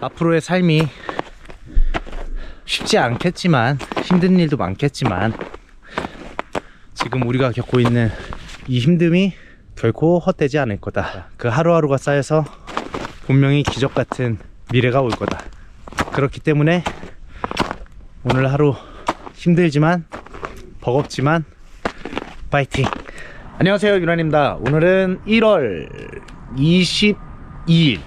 앞으로의 삶이 쉽지 않겠지만 힘든 일도 많겠지만 지금 우리가 겪고 있는 이 힘듦이 결코 헛되지 않을 거다. 그 하루하루가 쌓여서 분명히 기적 같은 미래가 올 거다. 그렇기 때문에 오늘 하루 힘들지만 버겁지만 파이팅! 안녕하세요 유난입니다. 오늘은 1월 22일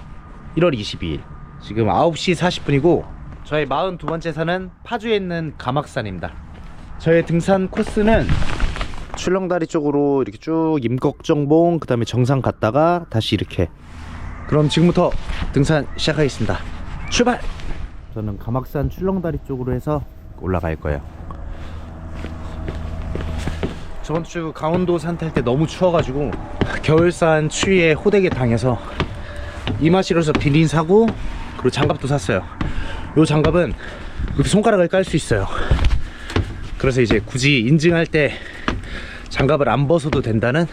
1월 22일 지금 9시 40분이고 저의 42번째 산은 파주에 있는 가막산입니다. 저의 등산 코스는 출렁다리 쪽으로 이렇게 쭉 임꺽정봉 그 다음에 정상 갔다가 다시 이렇게 그럼 지금부터 등산 시작하겠습니다 출발! 저는 가막산 출렁다리 쪽으로 해서 올라갈 거예요 저번 주 강원도 산 탈 때 너무 추워가지고 겨울산 추위에 호되게 당해서 이마시로서 비린 사고 그리고 장갑도 샀어요. 요 장갑은 이렇게 손가락을 깔 수 있어요. 그래서 이제 굳이 인증할 때 장갑을 안 벗어도 된다는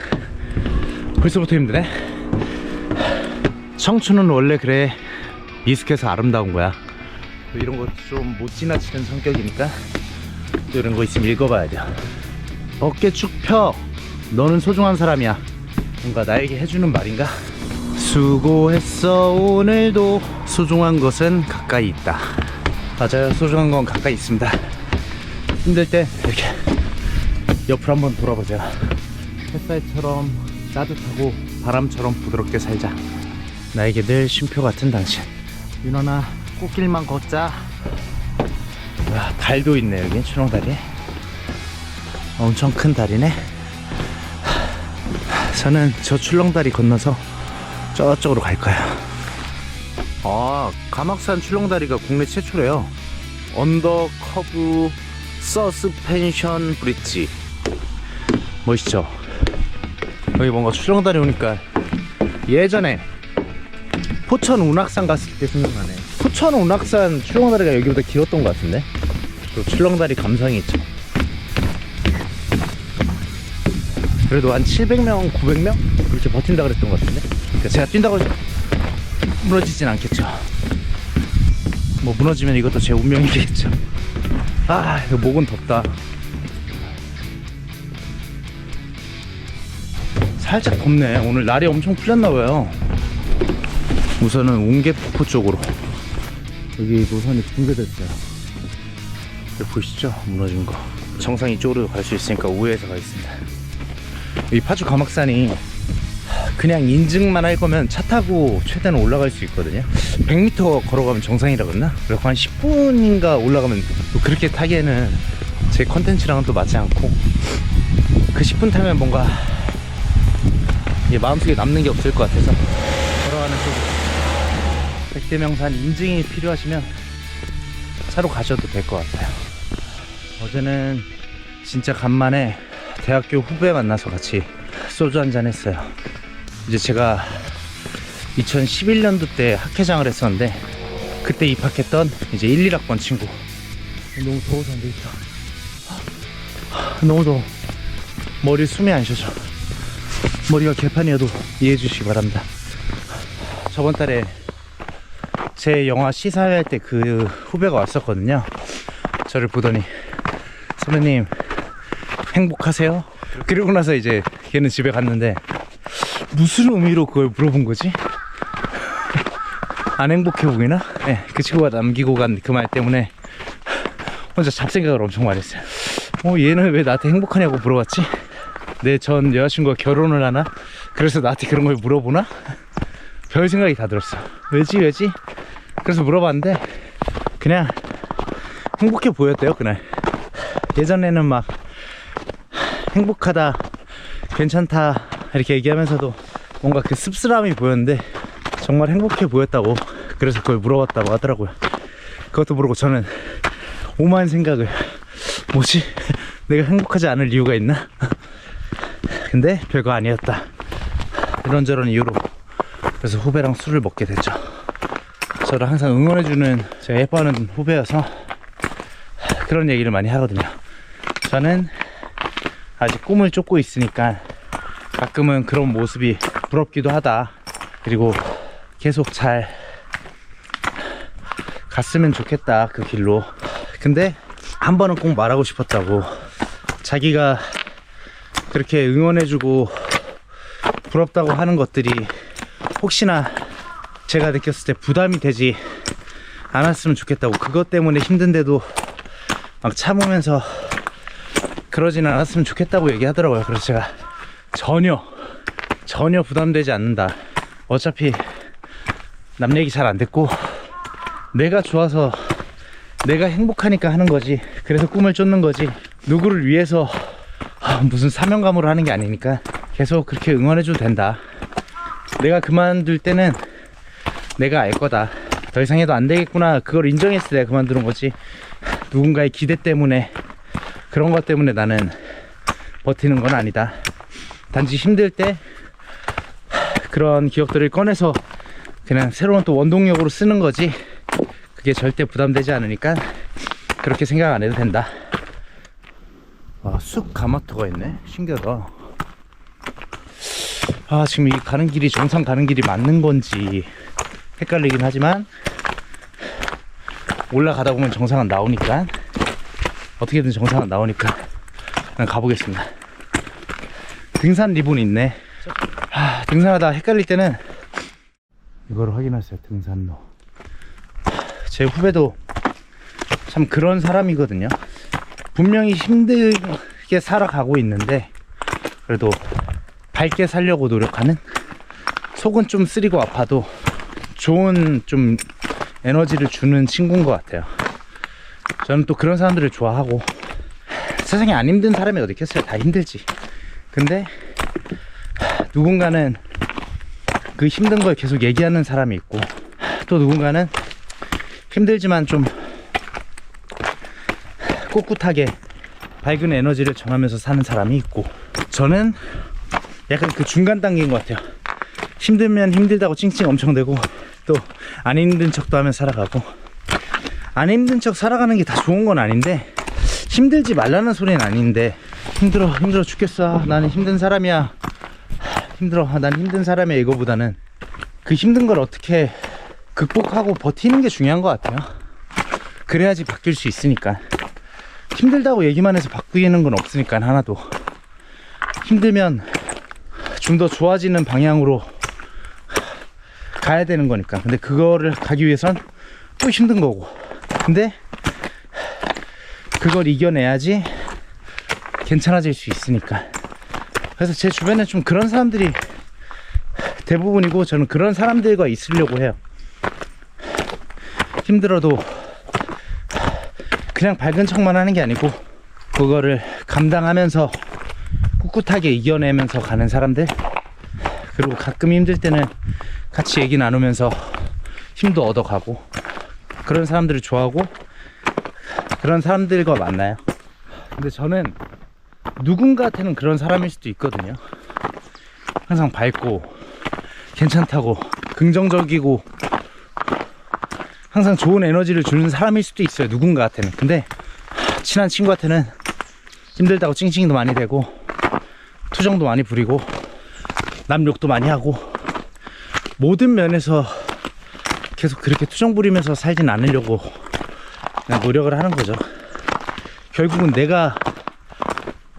벌써부터 힘드네. 청춘은 원래 그래 미숙해서 아름다운 거야. 또 이런 거 좀 못 지나치는 성격이니까 또 이런 거 있으면 읽어봐야 돼요. 어깨 쭉펴. 너는 소중한 사람이야. 뭔가 나에게 해주는 말인가 수고했어 오늘도 소중한 것은 가까이 있다 맞아요 소중한 건 가까이 있습니다 힘들 때 이렇게 옆으로 한번 돌아보세요. 햇살처럼 따뜻하고 바람처럼 부드럽게 살자. 나에게 늘 쉼표 같은 당신. 윤원아, 꽃길만 걷자. 와, 달도 있네, 여기 추렁다리. 엄청 큰 다리네. 저는 저 출렁다리 건너서 저쪽으로 갈 거야. 아, 가막산 출렁다리가 국내 최초래요. 언더 커브 서스펜션 브릿지. 멋있죠? 여기 뭔가 출렁다리 오니까 예전에 포천 운악산 갔을 때 생각나네. 포천 운악산 출렁다리가 여기보다 길었던 것 같은데? 또 출렁다리 감성이 있죠. 그래도 한 700명, 900명? 그렇게 버틴다 그랬던 것 같은데? 그러니까 제가 뛴다고 무너지진 않겠죠. 뭐 무너지면 이것도 제 운명이겠죠. 아, 이거 목은 덥다. 살짝 덥네. 오늘 날이 엄청 풀렸나봐요. 우선은 웅계폭포 쪽으로. 여기 노선이 붕괴됐어요. 여기 보이시죠? 무너진 거. 정상 이쪽으로 갈 수 있으니까 우회해서 가겠습니다. 이 파주 가막산이 그냥 인증만 할 거면 차 타고 최대한 올라갈 수 있거든요. 100m 걸어가면 정상이라 그랬나? 그래서 한 10분인가 올라가면 또 그렇게 타기에는 제 컨텐츠랑은 또 맞지 않고 그 10분 타면 뭔가 이게 마음속에 남는 게 없을 것 같아서 걸어가는 쪽으로 백대명산 인증이 필요하시면 차로 가셔도 될 것 같아요. 어제는 진짜 간만에 대학교 후배 만나서 같이 소주 한 잔 했어요. 이제 제가 2011년도 때 학회장을 했었는데 그때 입학했던 이제 1, 1학번 친구. 너무 더워서 안 되겠다. 너무 더워. 머리 숨이 안 쉬어져 머리가 개판이어도 이해해 주시기 바랍니다. 저번 달에 제 영화 시사회 때그 후배가 왔었거든요. 저를 보더니 선배님 행복하세요? 그리고 나서 이제 걔는 집에 갔는데 무슨 의미로 그걸 물어본 거지? 안 행복해 보이나? 네, 그 친구가 남기고 간 그 말 때문에 혼자 잡생각을 엄청 많이 했어요. 어, 얘는 왜 나한테 행복하냐고 물어봤지? 내 전 여자친구가 결혼을 하나? 그래서 나한테 그런 걸 물어보나? 별 생각이 다 들었어. 왜지, 왜지? 그래서 물어봤는데, 그냥 행복해 보였대요, 그날. 예전에는 막 행복하다, 괜찮다, 이렇게 얘기하면서도 뭔가 그 씁쓸함이 보였는데 정말 행복해 보였다고 그래서 그걸 물어봤다고 하더라고요. 그것도 모르고 저는 오만 생각을 뭐지? 내가 행복하지 않을 이유가 있나? 근데 별거 아니었다. 이런저런 이유로 그래서 후배랑 술을 먹게 됐죠. 저를 항상 응원해주는 제가 예뻐하는 후배여서 그런 얘기를 많이 하거든요. 저는 아직 꿈을 쫓고 있으니까 가끔은 그런 모습이 부럽기도 하다. 그리고 계속 잘 갔으면 좋겠다 그 길로. 근데 한 번은 꼭 말하고 싶었다고. 자기가 그렇게 응원해주고 부럽다고 하는 것들이 혹시나 제가 느꼈을 때 부담이 되지 않았으면 좋겠다고. 그것 때문에 힘든데도 막 참으면서 그러진 않았으면 좋겠다고 얘기하더라고요. 그래서 제가 전혀 전혀 부담되지 않는다. 어차피 남 얘기 잘 안 듣고 내가 좋아서 내가 행복하니까 하는 거지. 그래서 꿈을 쫓는 거지. 누구를 위해서 아, 무슨 사명감으로 하는 게 아니니까 계속 그렇게 응원해줘도 된다. 내가 그만둘 때는 내가 알 거다. 더 이상 해도 안 되겠구나. 그걸 인정했을 때 그만두는 거지. 누군가의 기대 때문에 그런 것 때문에 나는 버티는 건 아니다. 단지 힘들 때 그런 기억들을 꺼내서 그냥 새로운 또 원동력으로 쓰는 거지. 그게 절대 부담되지 않으니까 그렇게 생각 안 해도 된다. 아, 쑥 가마터가 있네. 신기하다. 아 지금 이 가는 길이 정상 가는 길이 맞는 건지 헷갈리긴 하지만 올라가다 보면 정상은 나오니까 어떻게든 정상은 나오니까 그냥 가보겠습니다. 등산 리본이 있네. 하, 등산하다 헷갈릴 때는 이거를 확인하세요 등산로. 제 후배도 참 그런 사람이거든요. 분명히 힘들게 살아가고 있는데 그래도 밝게 살려고 노력하는 속은 좀 쓰리고 아파도 좋은 좀 에너지를 주는 친구인 것 같아요. 저는 또 그런 사람들을 좋아하고 세상에 안 힘든 사람이 어디 있겠어요? 다 힘들지. 근데 누군가는 그 힘든 걸 계속 얘기하는 사람이 있고 또 누군가는 힘들지만 좀 꿋꿋하게 밝은 에너지를 전하면서 사는 사람이 있고 저는 약간 그 중간 단계인 것 같아요. 힘들면 힘들다고 찡찡 엄청 대고 또 안 힘든 척도 하면 살아가고 안 힘든 척 살아가는 게 다 좋은 건 아닌데 힘들지 말라는 소리는 아닌데 힘들어 힘들어 죽겠어. 나는 힘든 사람이야 힘들어 아, 난 힘든 사람이야 이거보다는. 그 힘든 걸 어떻게 극복하고 버티는 게 중요한 것 같아요. 그래야지 바뀔 수 있으니까. 힘들다고 얘기만 해서 바뀌는 건 없으니까 하나도. 힘들면 좀 더 좋아지는 방향으로 가야 되는 거니까. 근데 그거를 가기 위해선 또 힘든 거고. 근데 그걸 이겨내야지 괜찮아질 수 있으니까 그래서 제 주변에 좀 그런 사람들이 대부분이고 저는 그런 사람들과 있으려고 해요. 힘들어도 그냥 밝은 척만 하는 게 아니고 그거를 감당하면서 꿋꿋하게 이겨내면서 가는 사람들 그리고 가끔 힘들 때는 같이 얘기 나누면서 힘도 얻어가고 그런 사람들을 좋아하고 그런 사람들과 만나요. 근데 저는 누군가한테는 그런 사람일 수도 있거든요. 항상 밝고 괜찮다고 긍정적이고 항상 좋은 에너지를 주는 사람일 수도 있어요 누군가한테는 근데 친한 친구한테는 힘들다고 찡찡이도 많이 대고 투정도 많이 부리고 남 욕도 많이 하고 모든 면에서 계속 그렇게 투정 부리면서 살진 않으려고 노력을 하는 거죠. 결국은 내가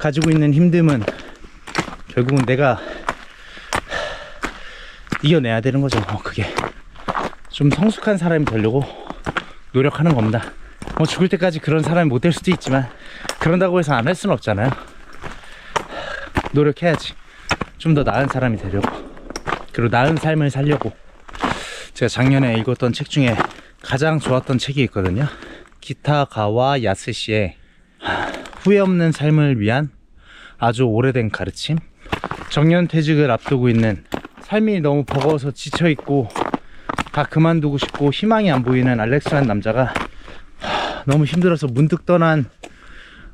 가지고 있는 힘듦은 결국은 내가 이겨내야 되는 거죠 어, 그게 좀 성숙한 사람이 되려고 노력하는 겁니다. 뭐 죽을 때까지 그런 사람이 못 될 수도 있지만 그런다고 해서 안 할 수는 없잖아요. 노력해야지. 좀 더 나은 사람이 되려고. 그리고 나은 삶을 살려고. 제가 작년에 읽었던 책 중에 가장 좋았던 책이 있거든요. 기타가와 야스시의 후회 없는 삶을 위한 아주 오래된 가르침. 정년 퇴직을 앞두고 있는 삶이 너무 버거워서 지쳐있고 다 그만두고 싶고 희망이 안 보이는 알렉스라는 남자가 하, 너무 힘들어서 문득 떠난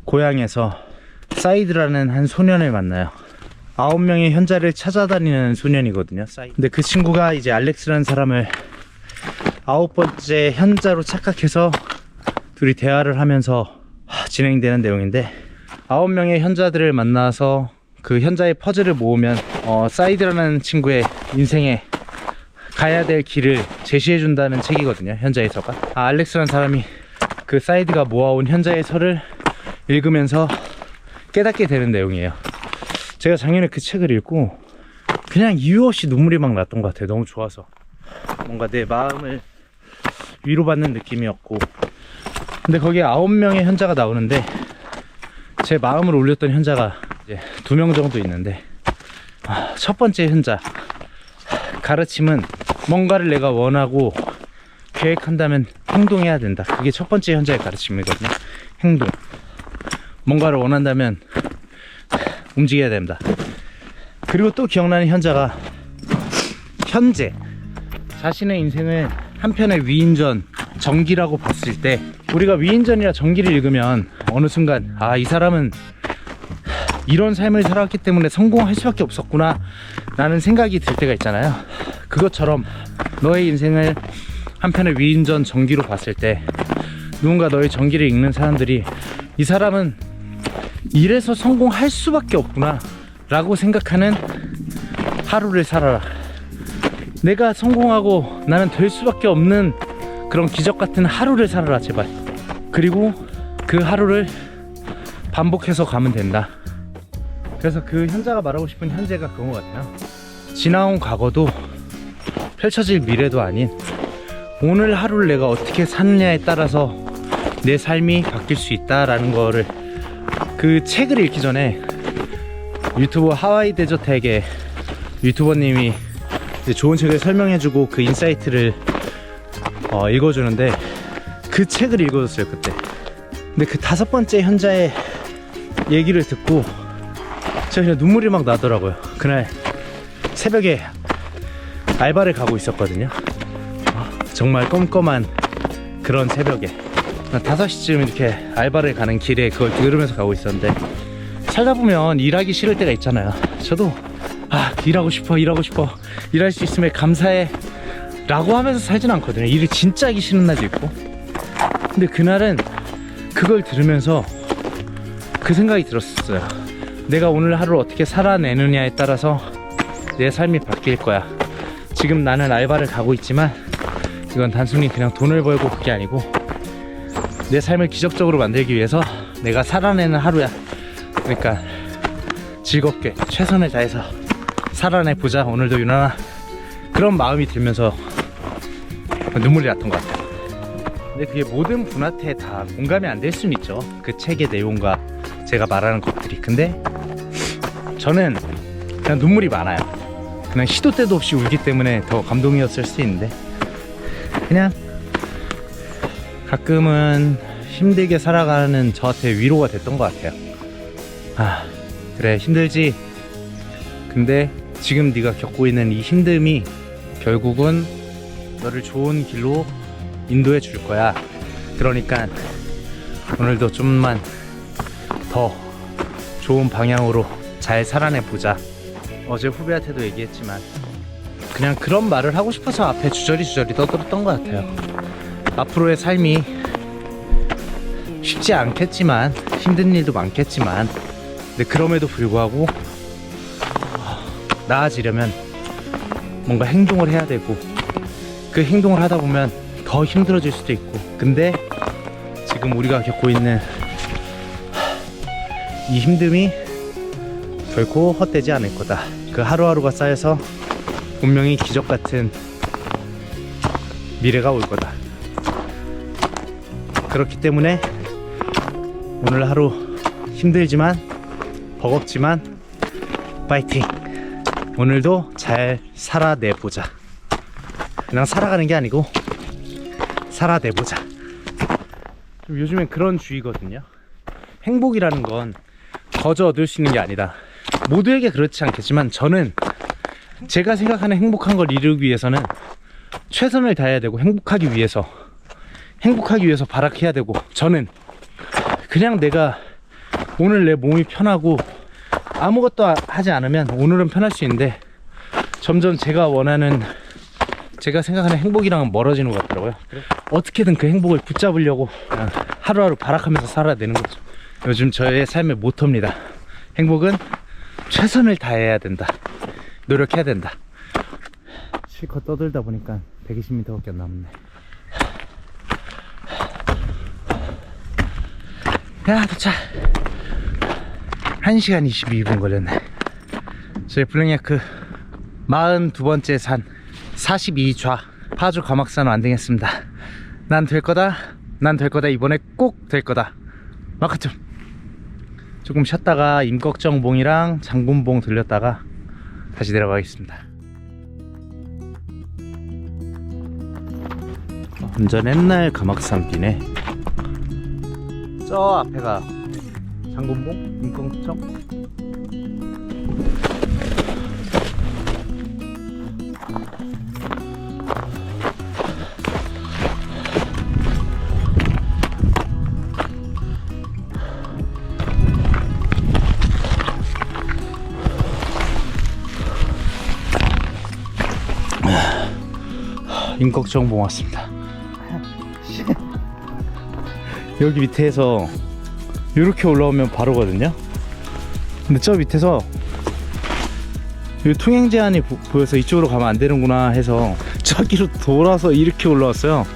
고향에서 사이드라는 한 소년을 만나요. 아홉 명의 현자를 찾아다니는 소년이거든요. 사이드. 근데 그 친구가 이제 알렉스라는 사람을 아홉 번째 현자로 착각해서 둘이 대화를 하면서 하, 진행되는 내용인데 아홉 명의 현자들을 만나서 그 현자의 퍼즐을 모으면 어, 사이드라는 친구의 인생에 가야 될 길을 제시해 준다는 책이거든요. 현자에서가. 아, 알렉스라는 사람이 그 사이드가 모아온 현자에서를 읽으면서 깨닫게 되는 내용이에요. 제가 작년에 그 책을 읽고 그냥 이유 없이 눈물이 막 났던 것 같아요. 너무 좋아서. 뭔가 내 마음을 위로받는 느낌이었고. 근데 거기에 아홉 명의 현자가 나오는데 제 마음을 올렸던 현자가 이제 두명 정도 있는데 아, 첫 번째 현자 가르침은 뭔가를 내가 원하고 계획한다면 행동해야 된다. 그게 첫 번째 현자의 가르침이거든요. 행동. 뭔가를 원한다면 움직여야 된다. 그리고 또 기억나는 현자가 현재 자신의 인생을 한편의 위인전 전기라고 봤을 때 우리가 위인전이라 전기를 읽으면 어느 순간 아 이 사람은 이런 삶을 살았기 때문에 성공할 수밖에 없었구나 라는 생각이 들 때가 있잖아요. 그것처럼 너의 인생을 한편의 위인전 전기로 봤을 때 누군가 너의 전기를 읽는 사람들이 이 사람은 이래서 성공할 수밖에 없구나 라고 생각하는 하루를 살아라. 내가 성공하고 나는 될 수밖에 없는 그런 기적 같은 하루를 살아라 제발. 그리고 그 하루를 반복해서 가면 된다. 그래서 그 현자가 말하고 싶은 현재가 그런 것 같아요. 지나온 과거도 펼쳐질 미래도 아닌 오늘 하루를 내가 어떻게 사느냐에 따라서 내 삶이 바뀔 수 있다라는 거를 그 책을 읽기 전에 유튜버 하와이 데저텍의 유튜버님이 좋은 책을 설명해주고 그 인사이트를 어, 읽어주는데 그 책을 읽어줬어요 그때. 근데 그 다섯 번째 현자의 얘기를 듣고 제가 그냥 눈물이 막 나더라고요. 그날 새벽에 알바를 가고 있었거든요. 어, 정말 껌껌한 그런 새벽에. 한 5시쯤 이렇게 알바를 가는 길에 그걸 들으면서 가고 있었는데 살다 보면 일하기 싫을 때가 있잖아요. 저도 아 일하고 싶어 일하고 싶어. 일할 수 있음에 감사해 라고 하면서 살진 않거든요. 일이 진짜 하기 싫은 날도 있고. 근데 그날은 그걸 들으면서 그 생각이 들었어요. 내가 오늘 하루를 어떻게 살아내느냐에 따라서 내 삶이 바뀔 거야. 지금 나는 알바를 가고 있지만 이건 단순히 그냥 돈을 벌고 그게 아니고 내 삶을 기적적으로 만들기 위해서 내가 살아내는 하루야. 그러니까 즐겁게 최선을 다해서 살아내 보자. 오늘도 유나나 그런 마음이 들면서 눈물이 났던 것 같아요. 근데 그게 모든 분한테 다 공감이 안 될 수는 있죠. 그 책의 내용과 제가 말하는 것들이. 근데 저는 그냥 눈물이 많아요. 그냥 시도 때도 없이 울기 때문에 더 감동이었을 수 있는데 그냥 가끔은 힘들게 살아가는 저한테 위로가 됐던 것 같아요. 아 그래 힘들지. 근데 지금 네가 겪고 있는 이 힘듦이 결국은 너를 좋은 길로 인도해 줄 거야. 그러니까 오늘도 좀만 더 좋은 방향으로 잘 살아내 보자. 어제 후배한테도 얘기했지만 그냥 그런 말을 하고 싶어서 앞에 주저리 주저리 떠들었던 것 같아요. 앞으로의 삶이 쉽지 않겠지만 힘든 일도 많겠지만 근데 그럼에도 불구하고 나아지려면 뭔가 행동을 해야 되고 그 행동을 하다 보면 더 힘들어질 수도 있고. 근데 지금 우리가 겪고 있는 이 힘듦이 결코 헛되지 않을 거다. 그 하루하루가 쌓여서 분명히 기적 같은 미래가 올 거다. 그렇기 때문에 오늘 하루 힘들지만 버겁지만 파이팅! 오늘도 잘 살아내보자 그냥 살아가는 게 아니고 살아내보자. 좀 요즘엔 그런 주의거든요. 행복이라는 건 거저 얻을 수 있는 게 아니다. 모두에게 그렇지 않겠지만 저는 제가 생각하는 행복한 걸 이루기 위해서는 최선을 다해야 되고 행복하기 위해서 행복하기 위해서 발악해야 되고 저는 그냥 내가 오늘 내 몸이 편하고 아무것도 아- 하지 않으면 오늘은 편할 수 있는데 점점 제가 원하는 제가 생각하는 행복이랑은 멀어지는 것 같더라고요. 어떻게든 그 행복을 붙잡으려고 하루하루 발악하면서 살아야 되는 거죠. 요즘 저의 삶의 모토입니다. 행복은 최선을 다해야 된다. 노력해야 된다. 실컷 떠들다 보니까 120m밖에 안 남네. 야, 도착. 1시간 22분 걸렸네. 저희 블랙야크 42번째 산 42좌 파주 가막산 완등했습니다. 난 될 거다. 난 될 거다. 이번에 꼭 될 거다. 마카툼. 조금 쉬었다가 임꺽정봉이랑 장군봉 들렸다가 다시 내려가겠습니다. 완전 옛날 가막산비네. 저 앞에가 장군봉, 임꺽정. 임꺽정봉 왔습니다. 여기 밑에서 이렇게 올라오면 바로거든요. 근데 저 밑에서 이 통행 제한이 보- 보여서 이쪽으로 가면 안 되는구나 해서 저기로 돌아서 이렇게 올라왔어요.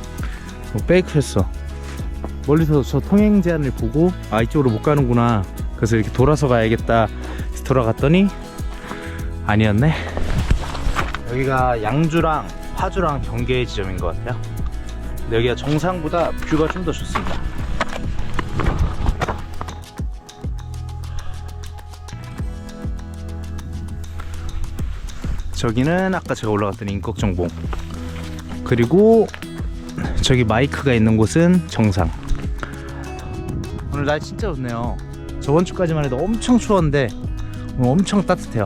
뭐 페이크했어. 멀리서 저 통행 제한을 보고 아 이쪽으로 못 가는구나. 그래서 이렇게 돌아서 가야겠다. 돌아갔더니 아니었네. 여기가 양주랑 화주랑 경계 지점인 것 같아요. 근데 여기가 정상보다 뷰가 좀 더 좋습니다. 저기는 아까 제가 올라갔던 인꺽정봉 그리고 저기 마이크가 있는 곳은 정상 오늘 날 진짜 좋네요 저번 주까지만 해도 엄청 추웠는데 오늘 엄청 따뜻해요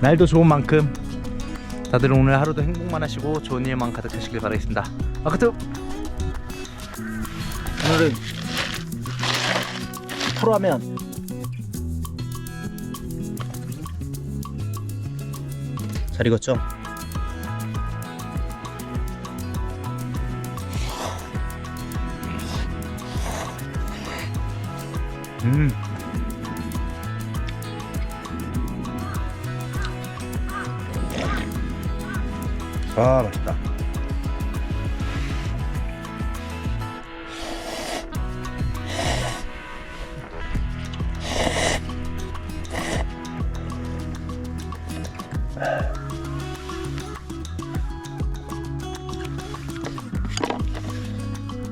날도 좋은 만큼 다들 오늘 하루도 행복만 하시고 좋은 일만 가득하시길 바라겠습니다 아크트 오늘은 프로하면 잘 익었죠? 음. 아 맛있다.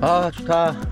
아 좋다.